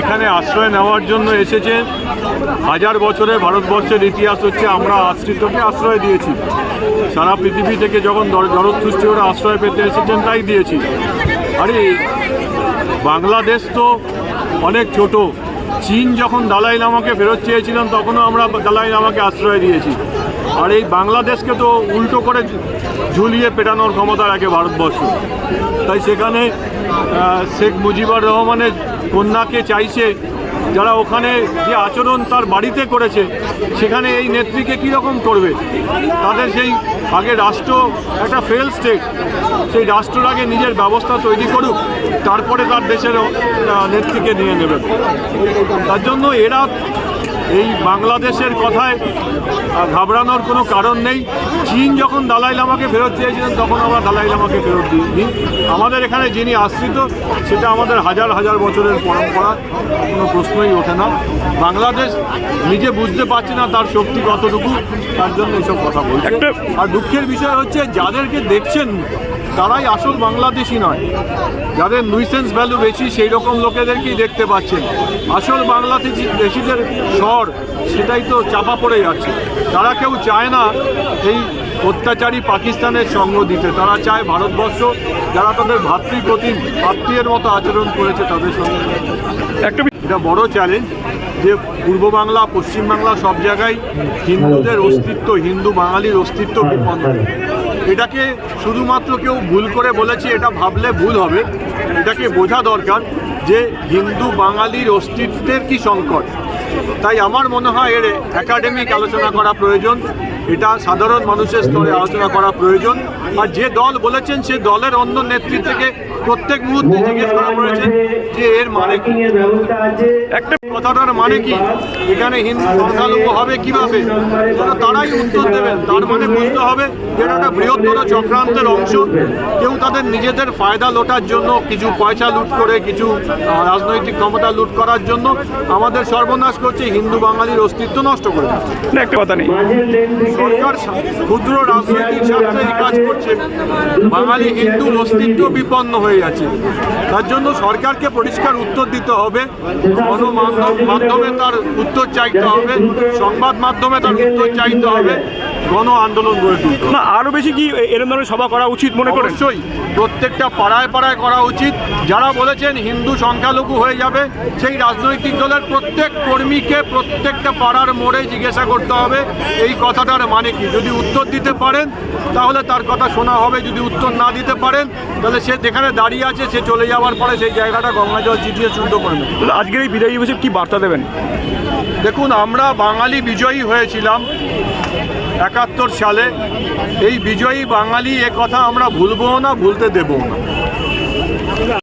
এখানে আশ্রয় নেওয়ার জন্য এসেছেন হাজার বছরে ভারতবর্ষের ইতিহাস হচ্ছে, আমরা আশ্রিতকে আশ্রয় দিয়েছি। সারা পৃথিবী থেকে যখন জরৎসৃষ্টি করে আশ্রয় পেতে এসেছেন, তাই দিয়েছি। আরে, বাংলাদেশ তো অনেক ছোট। চীন যখন দালাই লামাকে ফেরত চেয়েছিলাম তখনও আমরা দালাই লামাকে আশ্রয় দিয়েছি। আর এই বাংলাদেশকে তো উল্টো করে ঝুলিয়ে পেটানোর ক্ষমতা রাখে ভারতবর্ষ। তাই সেখানে শেখ মুজিবুর রহমানের কন্যাকে চাইছে, যারা ওখানে যে আচরণ তার বাড়িতে করেছে, সেখানে এই নেত্রীকে কীরকম করবে? তাদের সেই আগে রাষ্ট্র, একটা ফেল স্টেট সেই রাষ্ট্রের আগে নিজের ব্যবস্থা তৈরি করুক, তারপরে তার দেশের নেত্রীকে নিয়ে নেবে। তার জন্য এরা এই বাংলাদেশের কথায় ঘাবড়ানোর কোনো কারণ নেই। চীন যখন দালাই লামাকে ফেরত চেয়েছিলেন তখন আমরা দালাই লামাকে ফেরত দিইনি। আমাদের এখানে যিনি আশ্রিত সেটা আমাদের হাজার হাজার বছরের পরম্পরা কোনো প্রশ্নই ওঠে না। বাংলাদেশ নিজে বুঝতে পারছে না তার শক্তি কতটুকু তার জন্য এসব কথা বলছে। আর দুঃখের বিষয় হচ্ছে যাদেরকে দেখছেন তারাই আসল বাংলাদেশি নয়। যাদের নুইসেন্স ভ্যালু বেশি সেই রকম লোকেদেরকেই দেখতে পাচ্ছেন। আসল বাংলাদেশি দেশিদের স্বর সেটাই তো চাপা পড়ে যাচ্ছে। তারা কেউ চায় না এই অত্যাচারী পাকিস্তানের সঙ্গ দিতে। তারা চায় ভারতবর্ষ যারা তাদের ভাতৃপ্রতিম আত্মীয়ের মতো আচরণ করেছে তাদের সঙ্গে। একটা এটা বড় চ্যালেঞ্জ যে পূর্ব বাংলা পশ্চিম বাংলা সব জায়গায় হিন্দুদের অস্তিত্ব হিন্দু বাঙালির অস্তিত্ব বিপন্ন এটাকে শুধুমাত্র কেউ ভুল করে বলেছে এটা ভাবলে ভুল হবে। এটাকে বোঝা দরকার যে হিন্দু বাঙালির অস্তিত্বের কি সংকট। তাই আমার মনে হয় এর একাডেমিক আলোচনা করা প্রয়োজন। এটা সাধারণ মানুষের স্তরে আলোচনা করা প্রয়োজন। আর যে দল বলেছেন সে দলের অন্য নেতৃত্বকে প্রত্যেক মুহূর্তে জিজ্ঞেস করা প্রয়োজন যে এর মানে কি। একটা কথাটার মানে কি? এখানে হিন্দু সংখ্যালঘু হবে কীভাবে? তারাই উত্তর দেবেন। তার মানে বুঝতে হবে যে এটা একটা বৃহত্তর চক্রান্তের অংশ। কেউ তাদের নিজেদের ফায়দা লোটার জন্য কিছু পয়সা লুট করে কিছু রাজনৈতিক ক্ষমতা লুট করার জন্য আমাদের সর্বনাশ করছে হিন্দু বাঙালির অস্তিত্ব নষ্ট করে একটা কথা নেই। সরকার ক্ষুদ্র রাজনৈতিক স্বার্থে এই কাজ করছে। বাঙালি হিন্দুর অস্তিত্ব বিপন্ন হয়ে যাচ্ছে। তার জন্য সরকারকে পরিষ্কার উত্তর দিতে হবে। গণমাধ্যম মাধ্যমে তার উত্তর চাইতে হবে। সংবাদ মাধ্যমে তার উত্তর চাইতে হবে। গণ আন্দোলন গড়ে তুলতে না আরও বেশি কি এরম ধরনের সভা করা উচিত মনে করেন? অবশ্যই প্রত্যেকটা পাড়ায় পাড়ায় করা উচিত। যারা বলেছেন হিন্দু সংখ্যালঘু হয়ে যাবে সেই রাজনৈতিক দলের প্রত্যেক কর্মীকে প্রত্যেকটা পাড়ার মোড়ে জিজ্ঞাসা করতে হবে এই কথাটার মানে কি? যদি উত্তর দিতে পারেন তাহলে তার কথা শোনা হবে। যদি উত্তর না দিতে পারেন তাহলে সে যেখানে দাঁড়িয়ে আছে সে চলে যাওয়ার পরে সেই জায়গাটা গঙ্গা জল চিটিয়ে শুদ্ধ করে নেবে। আজকের এই বিদায়ী দিবসে কি বার্তা দেবেন? দেখুন আমরা বাঙালি বিজয়ী হয়েছিলাম। একাত্তর সালে এই বিজয়ী বাঙালি কথা আমরা ভুলবো না ভুলতে দেবো না।